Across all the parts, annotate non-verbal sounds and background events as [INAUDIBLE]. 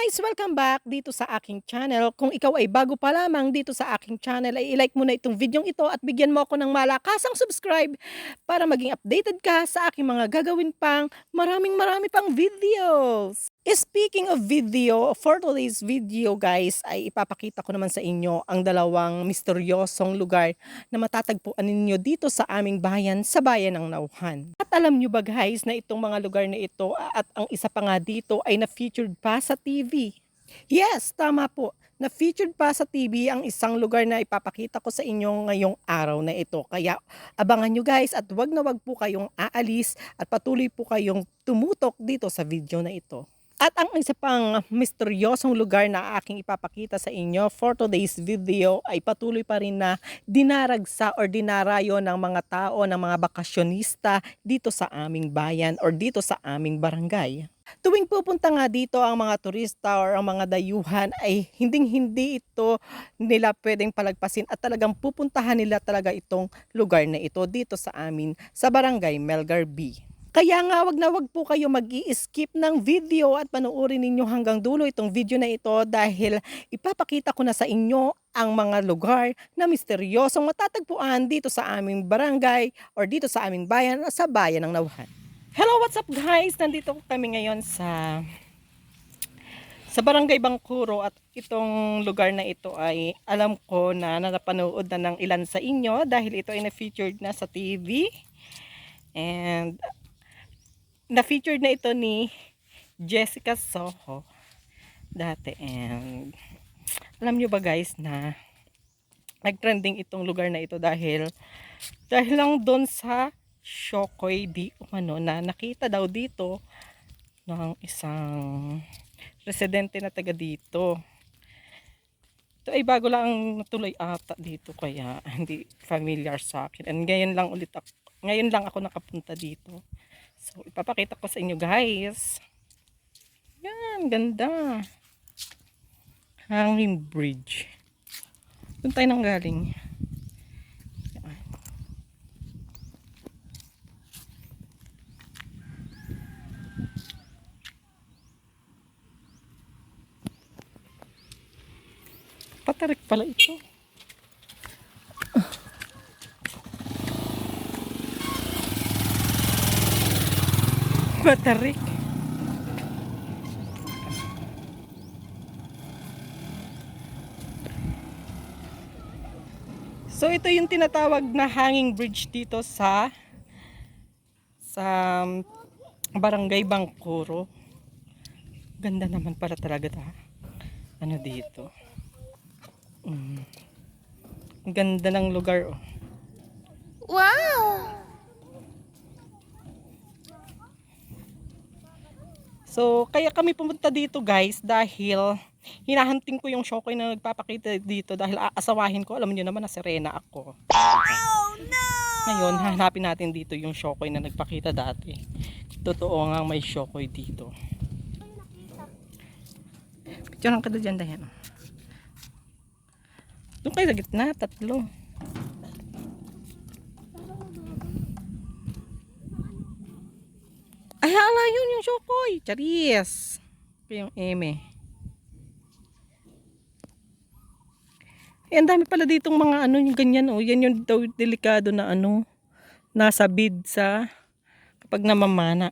guys! Welcome back dito sa aking channel. Kung ikaw ay bago pa lamang dito sa aking channel, ay ilike mo na itong video ito at bigyan mo ako ng malakasang subscribe para maging updated ka sa aking mga gagawin pang maraming marami pang videos. Speaking of video, for today's video guys, ay ipapakita ko naman sa inyo ang dalawang misteryosong lugar na matatagpuan ninyo dito sa aming bayan, sa bayan ng Nauhan. At alam nyo ba guys na itong mga lugar na ito at ang isa pa nga dito ay na-featured pa sa TV. Yes, tama po. Na-featured pa sa TV ang isang lugar na ipapakita ko sa inyo ngayong araw na ito. Kaya abangan nyo guys at wag na wag po kayong aalis at patuloy po kayong tumutok dito sa video na ito. At ang isa pang misteryosong lugar na aking ipapakita sa inyo for today's video ay patuloy pa rin na dinaragsa or dinarayo ng mga tao, ng mga bakasyonista dito sa aming bayan or dito sa aming barangay. Tuwing pupunta nga dito ang mga turista or ang mga dayuhan ay hinding-hindi ito nila pwedeng palagpasin at talagang pupuntahan nila talaga itong lugar na ito dito sa amin sa barangay Melgar B. Kaya nga wag na wag po kayo mag skip ng video at panoorin ninyo hanggang dulo itong video na ito dahil ipapakita ko na sa inyo ang mga lugar na misteryosong matatagpuan dito sa aming barangay or dito sa aming bayan sa bayan ng Nauhan. Hello, what's up guys? Nandito kami ngayon sa sa Barangay Bangkuro at itong lugar na ito ay alam ko na napanood na ng ilan sa inyo dahil ito ay na-featured na sa TV. And na-featured na ito ni Jessica Soho dati and alam nyo ba guys na nagtrending itong lugar na ito dahil dahil lang doon sa Shokoy di umano na nakita daw dito ng isang residente na taga dito. Ito ay bago lang natuloy ata dito kaya hindi familiar sa akin. And ngayon lang ulit ako, ngayon lang ako nakapunta dito. So ipapakita ko sa inyo guys. Yan, ganda. Hanging bridge. Doon tayo nang galing. Yan. Patarik pala ito. Patarik. So ito yung tinatawag na hanging bridge dito sa sa Barangay Bangkuro. Ganda naman para talaga ta. Ano dito? Mm. Ganda ng lugar oh. Wow! So, kaya kami pumunta dito guys dahil hinahanting ko yung Shokoy na nagpapakita dito dahil aasawahin ko. Alam niyo naman na Serena ako. Oh no! Ngayon, hahanapin natin dito yung Shokoy na nagpakita dati. Totoo nga may Shokoy dito. Picture lang ka dyan dahil. Doon kayo sa gitna, tatlo. Ay, hala yun yung Shokoy. Charis. Ito yung eme. Eh, ang dami pala ditong mga ano, yung ganyan, oh. Yan yung daw delikado na ano, nasa bid sa kapag namamana.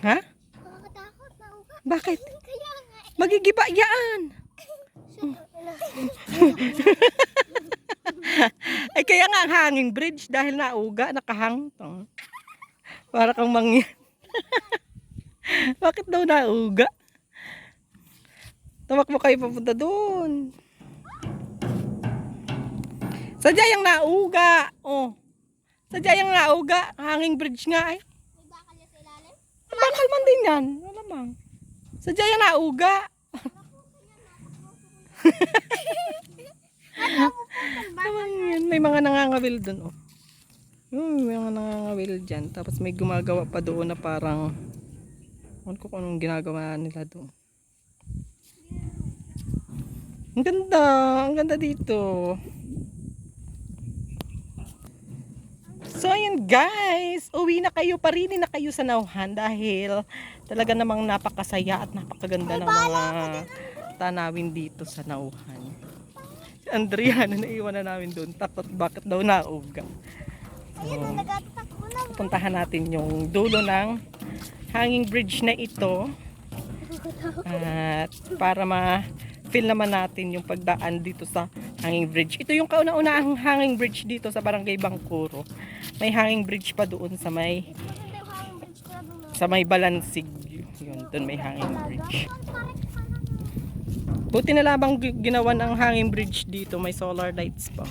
Ha? Bakit? Magigiba yan. [LAUGHS] [LAUGHS] Ay kaya nga ang hanging bridge dahil nauga, nakahang. to. Para kang mangyan. Bakit daw nauga? Tamakbo kayo papunta doon. Sadya yung nauga. Oh. Sadya yung nauga. Hanging bridge nga ay. May bakal na sa ilalim? Bakal man din yan. Wala mang. Sadya yung nauga. Naman yun. May mga nangangawil doon, oh. Hmm, may mga nangangawil dyan. Tapos may gumagawa pa doon na parang ano ko kung anong ginagawa nila doon. Ang ganda. Ang ganda dito. So ayun guys, uwi na kayo, parili na kayo sa nauhan dahil talaga namang napakasaya at napakaganda ng mga tanawin dito sa nauhan. Si Andriana naiwan na namin doon, takot bakit daw nauga. Ayun, oh, na. Puntahan natin yung dulo ng hanging bridge na ito at para ma-feel naman natin yung pagdaan dito sa hanging bridge. Ito yung kauna-unahang hanging bridge dito sa Barangay Bangkuro. May hanging bridge pa doon sa may sa may Balansig. Yun, doon may hanging bridge. Buti na lamang gi- ginawa ng hanging bridge dito, may solar lights pa.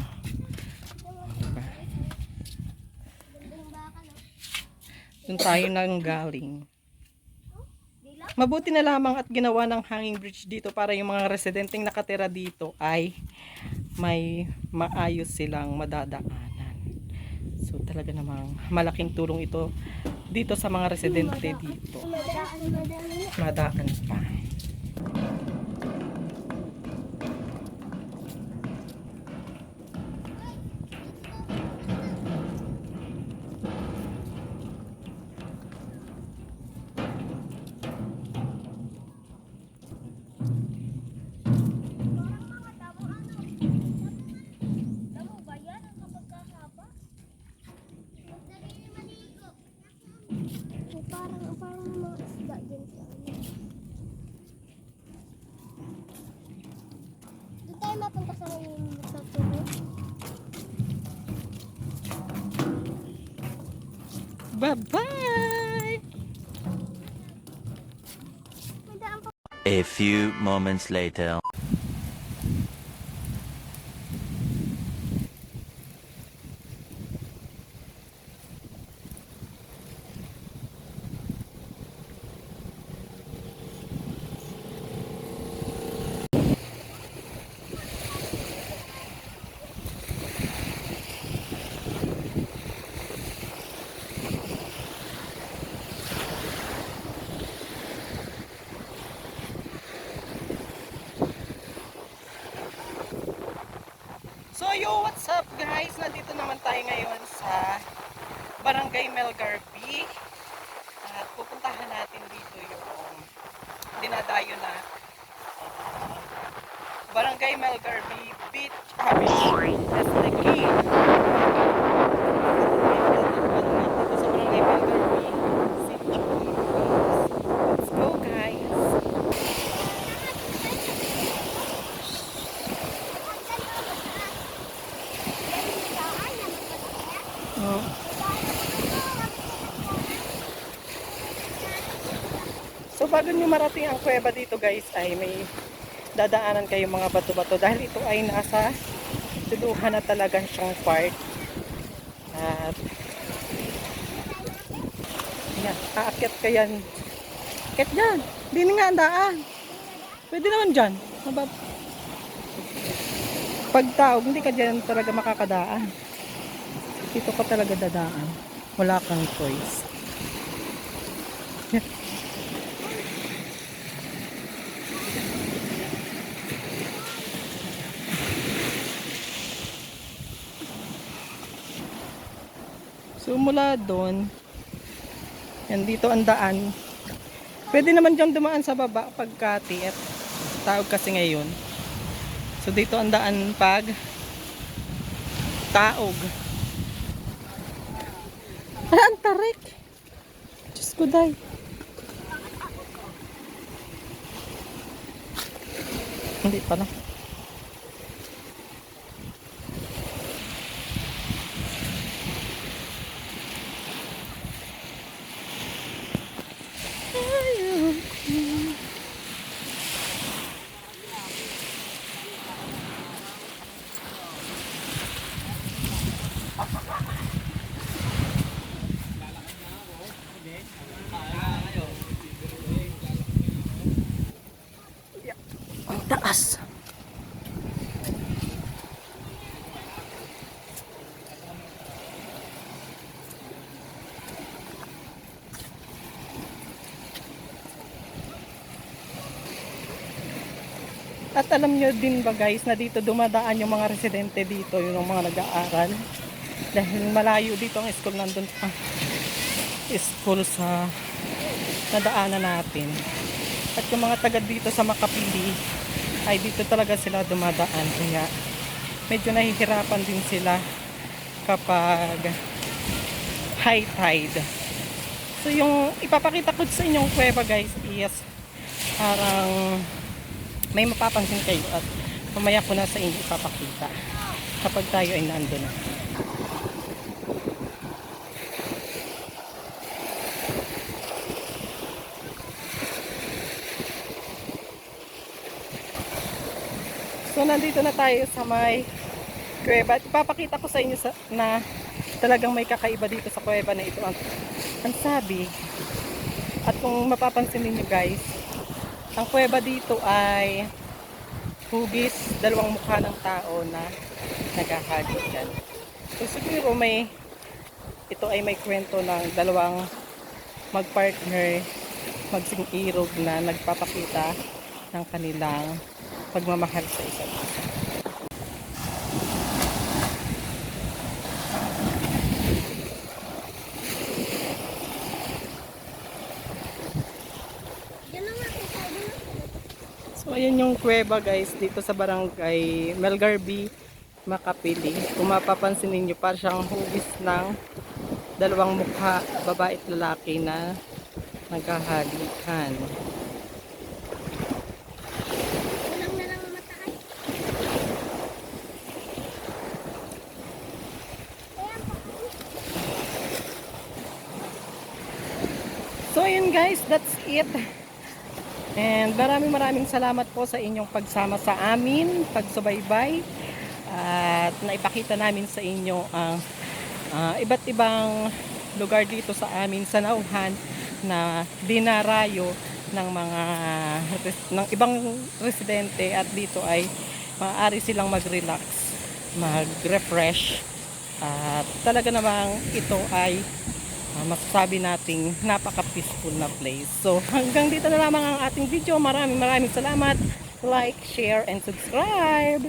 Doon tayo nang galing. Mabuti na lamang at ginawa ng hanging bridge dito para yung mga residenteng nakatira dito ay may maayos silang madadaanan. So talaga namang malaking tulong ito dito sa mga residente dito. Madaan pa. Mapunta sa yung sa tubo. Bye-bye! A few moments later. So yo, what's up guys? Nandito naman tayo ngayon sa Barangay Melgarbi. At pupuntahan natin dito yung dinadayo na uh, Barangay Melgarbi Beach. Ah, beach. That's the key. Dito sa Barangay Melgarbi City. Let's go guys. Oh. So bago nyo marating ang kuweba dito guys ay may dadaanan kayo mga bato-bato dahil ito ay nasa tuluhan na talaga siyang part. At yan, aakyat ka yan. Aakyat dyan. Hindi nga ang daan. Pwede naman dyan. Mabab hindi ka dyan talaga makakadaan. Dito ka talaga dadaan. Wala kang choice. Mula doon, yan dito ang daan. Pwede naman dyan dumaan sa baba pagkati at taog kasi ngayon. So dito ang daan pag taog. Ay, ang tarik. Diyos ko, day. Hindi pala. Ang At alam nyo din ba guys na dito dumadaan yung mga residente dito, yung mga nag-aaral. Dahil malayo dito ang school nandun pa. School sa nadaanan natin. At yung mga taga dito sa Makapili ay dito talaga sila dumadaan. Kaya medyo nahihirapan din sila kapag high tide. So yung ipapakita ko sa inyong kuweba guys is parang may mapapansin kayo at mamaya ko na sa inyo ipapakita kapag tayo ay nandun na. So nandito na tayo sa may kuweba. Ipapakita ko sa inyo sa, na talagang may kakaiba dito sa kuweba na ito. Ang, ang sabi, at kung mapapansin niyo guys, ang kuweba dito ay hugis, dalawang mukha ng tao na naghahagis dyan. So siguro may, ito ay may kwento ng dalawang magpartner, magsing-irog na nagpapakita ng kanilang pagmamahal sa isa't isa. Yan lang nga, sabi na. Ayan yung kuweba guys dito sa barangay Melgarbi, Makapili. Kung mapapansin ninyo para siyang hugis ng dalawang mukha, babae at lalaki na nagkahalikan. So ayun guys, that's it. And maraming maraming salamat po sa inyong pagsama sa amin, pagsubaybay at naipakita namin sa inyo ang ah, iba't ibang lugar dito sa amin sa Nauhan na dinarayo ng mga ng ibang residente at dito ay maaari silang mag-relax, mag-refresh. At talaga namang ito ay uh, masasabi nating napaka-peaceful na place. So [LAUGHS] hanggang dito na lamang ang ating video. Maraming maraming salamat. Like, share, and subscribe.